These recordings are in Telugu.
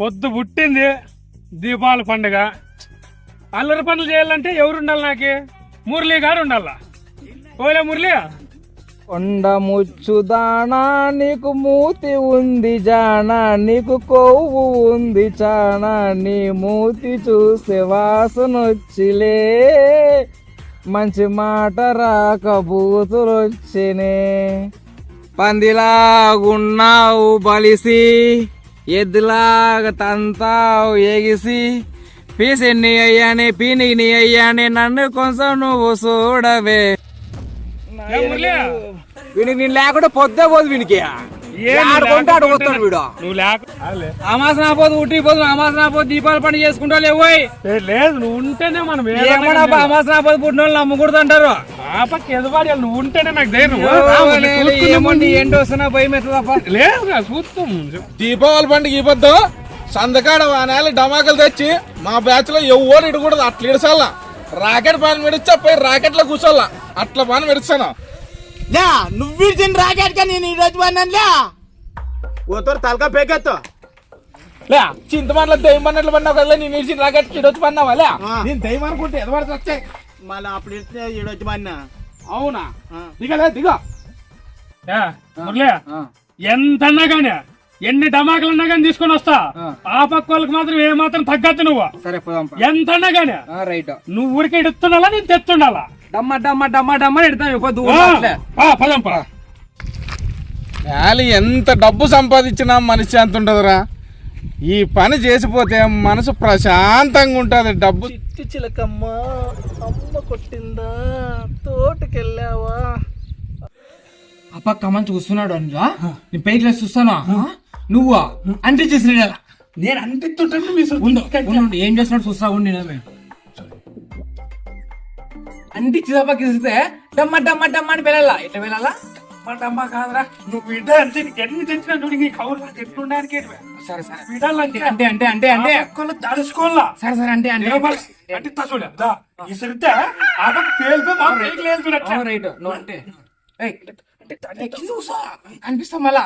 పొద్దు పుట్టింది దీపావళి పండుగ. అల్లరి పనులు చేయాలంటే ఎవరు ఉండాలి నాకు? మురళీ గారు ఉండాలా? ఓలే మురళి. కొండ ముచ్చుదానా నీకు మూతి ఉంది జానా నీకు కొవ్వు ఉంది చానా నీ మూతి చూస్తే వాసనొచ్చిలే. మంచి మాట రాక బూతులొచ్చినే. పందిలాగున్నావు బలిసి. ఎద్దులాగా తంతావు ఎగిసి పీసి నీ అయ్యానే పీని నీ అయ్యానే నన్ను కొంచెం నువ్వు చూడవే. వీడికి నేను లేకుండా పొద్దే పోదు వీనికి. ఆడుకుంటే ఆడు లేకపోతే వస్తాడు వీడు. నువ్వు లేక అలే. అమాస నా పోదు ఉట్టి పోదు అమాస నా పోదు దీపావళి పండుగ చేసుకుంటా లేవోయ్ ఏ, లేదు నువ్వు ఉంటేనే మనం ఏమన్నా అమాస పుట్టిన వాళ్ళు నమ్మకూడదు అంటారు. ఆ పక్క ఎదువాడి నువ్వు ఉంటేనే నాకు ధైర్యం. ఏంటి వస్తున్నా భయం లేదు చూస్తాం. దీపావళి పండుగ పొద్దు సందకాడ వానాలి డమాకులు తెచ్చి మా బ్యాచ్లో ఎవరు ఇడకూడదు. అట్లా ఇడసాల. రాకెట్ పని పెడిచా పోయి రాకెట్లో కూర్చోాలా. అట్లా పని పెడుస్తాను లే నువ్వు విడిచిన రాకెట్ కా నేను ఈ రోజు పడినానులే ఓతోరు తలకా పేకెత్తు లే చింతమట్ల దెయ్యం పన్నట్లు పడినావు కదా నేను ఇచ్చిన రాకెట్కి ఈరోజు పడినావా లే. నేను దెయ్యం అనుకుంటే ఎదవడికి వచ్చాయి. మళ్ళీ అప్పుడు ఇస్తే ఈ రోజు పడినా? అవునా? ఆ. దిగలే దిగ. ఏ, మురళి ఎంతన్నా కానీ ఎన్ని డమాకులన్నా కానీ తీసుకొని వస్తా. ఆ. పక్క వాళ్ళకి మాత్రం ఏ మాత్రం తగ్గద్దు నువ్వు. సరే పోదాం ఎంతన్నా కానీ రైట్. నువ్వు ఊరికే ఇడుతున్నాలా నేను తెచ్చుండాలా డమ్మ డమ్మ డమ్మ డమ్మ ఎడతాను పొద్దు ఆ, ఆ, పదం పా. యాలి ఎంత డబ్బు సంపాదించినా మనిషి ఎంత ఉంటుందిరా ఈ పని చేసిపోతే మనసు ప్రశాంతంగా ఉంటుంది. డబ్బు చిట్టి చిలకమ్మ అమ్మ కొట్టిందా? తోటకెళ్ళావా? ఆ పక్క మంచి చూస్తున్నాడు అందులో నీ పైకి లేచి చూస్తాను? నువ్వు? అంటే చేసిన నేను అంటిస్తుంటే మీ ఏం చేస్తున్నాడు చూస్తా ఉండి నేనే అంటి చిదపకి ఇస్తే డమ్మ డమ్మ డమ్మ అని వెళ్ళాలా ఎట్లా వెళ్ళాలా అమ్మ కాదురా నువ్వు బిడ్డ అంటే నీకు ఎన్ని తెచ్చినా చూడు నీ కౌలు ఎట్లుండడానికి సరే సరే. బిడ్డాలంటే అంటే అంటే అంటే అంటే తడుచుకోవాలా సరే సరే అంటే అంటే. అంటే చూడ ఇసరితే ఆ పక్క పేలిపోయి మా లేదు చూడట్లే. రైట్. నువ్వు అంటే. అంటే అంటే కింద కూర్చో. కనిపిస్తాం మళ్ళా.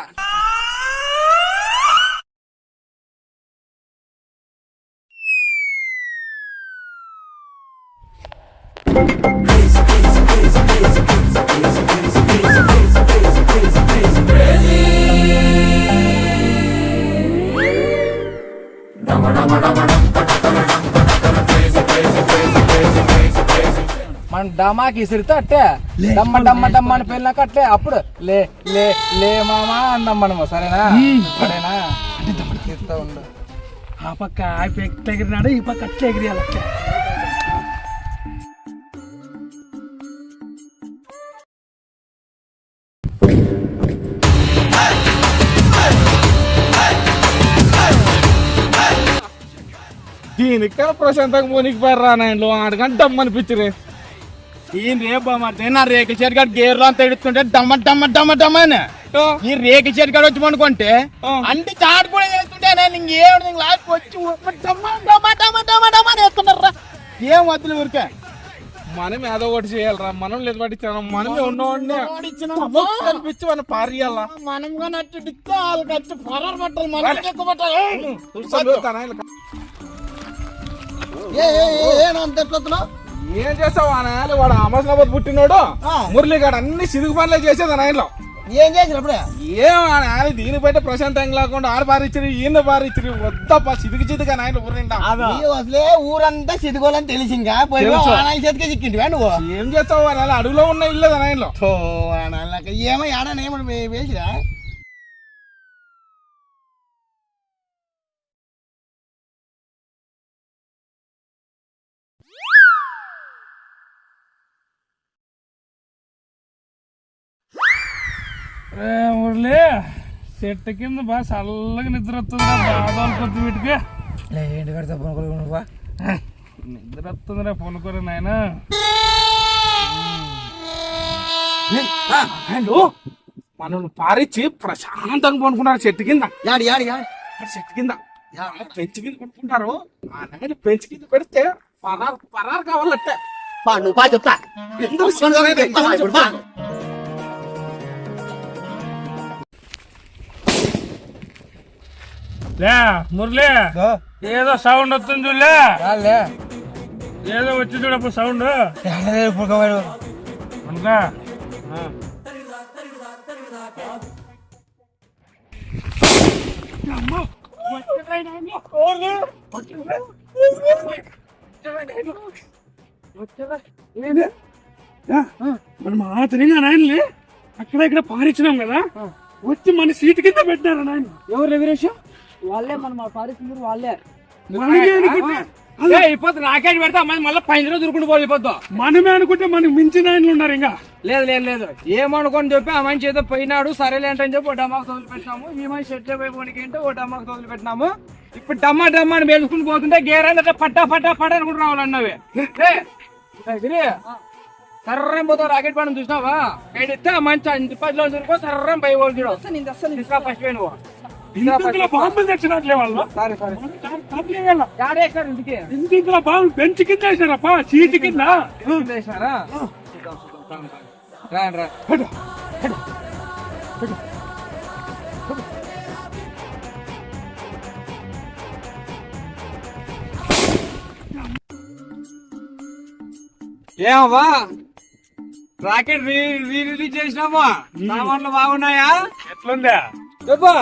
డమాకి ఇసిరితే అట్టే. డమ్మ డమ్మ డమ్మ అని పెళ్ళినాక అట్లే. అప్పుడు లే లే లే మామా అందాం మనము సరేనా? సరేనా? ఉండు. ఆ పక్క ఆ పక్క ఎగిరినాడు ఈ పక్క అట్లా ఎగిరియాలి దీనికన్నా ప్రశాంతంగా పోనీకి పోయారా నాయనలో ఆడకంటే డమ్ ఈయన రేపు నా రేకుల చెట్టు కాడ గేర్లు అంతా ఎడుతుంటే డమ్మ డమ్మ డమ్మ డమ్మ అని ఈ రేకుల చెట్టు కాడ వచ్చి అనుకుంటే అంటే చాటు కూడా చేస్తుంటే నేను లాస్ట్ వచ్చి ఊ- డమ్మ డమ్మ డమ్మ డమ్మ డమ్మ అని వేస్తున్నారా ఏం వద్దులు ఊరికే మనం ఏదో ఒకటి చేయాలరా మనం లేదు పట్టించాం మనమే ఉన్నవాడిని కనిపించి మనం పారియాలా మనం కానీ అట్టు ఇస్తే పరారు పట్టాలి మనం ఎక్కువ పట్టాలి ఏం చేస్తావు ఆ నాయన వాడు అమస్నాబాద్ పుట్టినోడు. మురళిగాడు అన్ని సిరుగు పనులే చేసేది ఆ నాయనలో ఏం చేసినప్పుడే ఏం ఆ నాయన దీని బయట ప్రశాంతంగా లేకుండా ఆడ పారిచ్చిరి ఈయన పారిచ్చిరి వద్దప్ప సిదుగు చిదుగా నాయన నీవు అసలే ఊరంతా సిదుకోవాలని తెలిసి. ఇంకా చేతికే చిక్కింటివా నువ్వు. ఏం చేస్తావు ఆ అడుగులో ఉన్న ఇల్లు ఆ నాయనలో ఏమో ఏడానే ఏమో వే- వేసిరా? చెట్టు కింద బాగా చల్లగా నిద్ర వస్తుంది బాధలు కొద్ది వీటికి. లే ఏంటి కడతా నువ్వా నిద్ర వస్తుందిరా పొనుకోరు నాయన. మనం పారిచ్చి ప్రశాంతంగా పనుకున్నారు చెట్టు కింద. యాడి యాడి యాడి. చెట్టు కింద పెంచి కింద పడుకుంటారు. ఆ నాయన పెంచి కింద పెడితే పరారు పరారు కావాలంటే. నువ్వు చెప్తా. లే మురళి. ఏదో సౌండ్ వస్తుంది చూడలే. ఏదో వచ్చి చూడప్పుడు సౌండ్ అనుకా మనం ఆతనిగా నాయనలే అక్కడ ఇక్కడ పారించినాం కదా. వచ్చి మన సీటు కింద పెట్టినారు నాయన? ఎవరు రెవిరేషన్ వాళ్ళే మన మా పారిశ్రామిక వాళ్ళే. మనమే అనుకుంటే. ఇప్పుడు రాకెట్ పెడతా? మళ్ళీ మళ్ళీ పైన దొరుకుంటూ పోయిపోద్దాం మనమే అనుకుంటే మనకి మించిన ఆయనలు ఉన్నారు ఇంకా. లేదు లేదు లేదు. ఏమనుకొని చెప్పి ఆ మనిషి ఏదో పోయినాడు సరేలే అంటే చెప్పి ఓ డమాకు తోలు పెట్టినాము. ఈ మనిషి ఎట్లా పోయిపోనికి అంటే ఓ డమాకు తోలు పెట్టినాము. ఇప్పుడు డమ్మా డమ్మా అని వేసుకుని పోతుంటే గేరాలు అట్లా పట్టా పట్టా పట్టా అనుకుంటూ రావాలన్నవి సర్రం పోతా రాకెట్ పడడం చూసినావా? ఎడితే ఆ మంచి పదిలో సర్రం పై పోదు చూడు నేను అస్సలు తీసుకురా ఫస్ట్ పోయి బాంబులు తెచ్చినట్లే వాళ్ళు? బాంబులు బెంచ్ కింద వేసారప్ప సీటు కింద. ఏమవ్వా? రాకెట్ రీ రిలీజ్ చేసినామా సామాన్లు బాగున్నాయా? ఎట్లుందా? చెప్పా.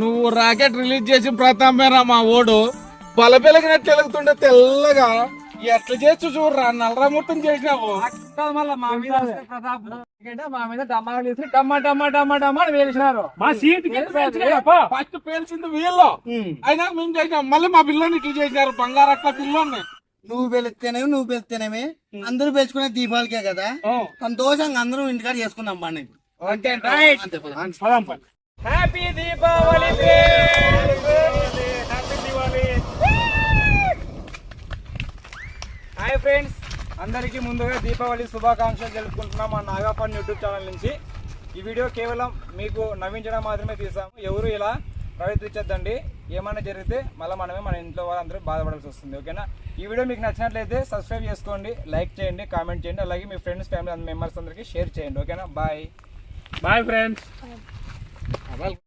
నువ్వు రాకెట్ రిలీజ్ చేసిన ప్రతాపేరా మా ఓడు. బలపెలిగినట్టు వెలుగుతుండే తెల్లగా. ఎట్లా చేస్తూ చూడరా? నల్లరా మొత్తం చేసినావు. అక్కడ మళ్ళా మా మీద ప్రతాప్. ఎందుకంటే మా వేసి వేసినారు సీటు. ఫస్ట్ పేల్చింది వీళ్ళు. అయినా మేము చేసినాం. మళ్ళీ మా పిల్లని ఇట్లా చేసినారు. బంగారు అట్లా పిల్లోని నువ్వు వెళితేనేమి నువ్వు వెళ్తేనేమి అందరూ పెంచుకునే దీపావళికే కదా. సంతోషంగా అందరూ ఇంటికాడ చేసుకుందాం పండుగ అంతే అంతే. హ్యాపీ దీపావళి హాయ్ ఫ్రెండ్స్ అందరికీ ముందుగా దీపావళి శుభాకాంక్షలు తెలుపుకుంటున్నాం మా నాగాఫన్ యూట్యూబ్ ఛానల్ నుంచి. ఈ వీడియో కేవలం మీకు నవ్వించడం మాత్రమే తీసాము. ఎవరు ఇలా ప్రయత్నించద్దండి ఏమైనా జరిగితే మళ్ళీ మనమే మన ఇంట్లో వాళ్ళందరూ బాధపడాల్సి వస్తుంది ఓకేనా? ఈ వీడియో మీకు నచ్చినట్లయితే సబ్స్క్రైబ్ చేసుకోండి లైక్ చేయండి కామెంట్ చేయండి అలాగే మీ ఫ్రెండ్స్ ఫ్యామిలీ మెంబర్స్ అందరికీ షేర్ చేయండి ఓకేనా? Bye bye friends Hasta luego.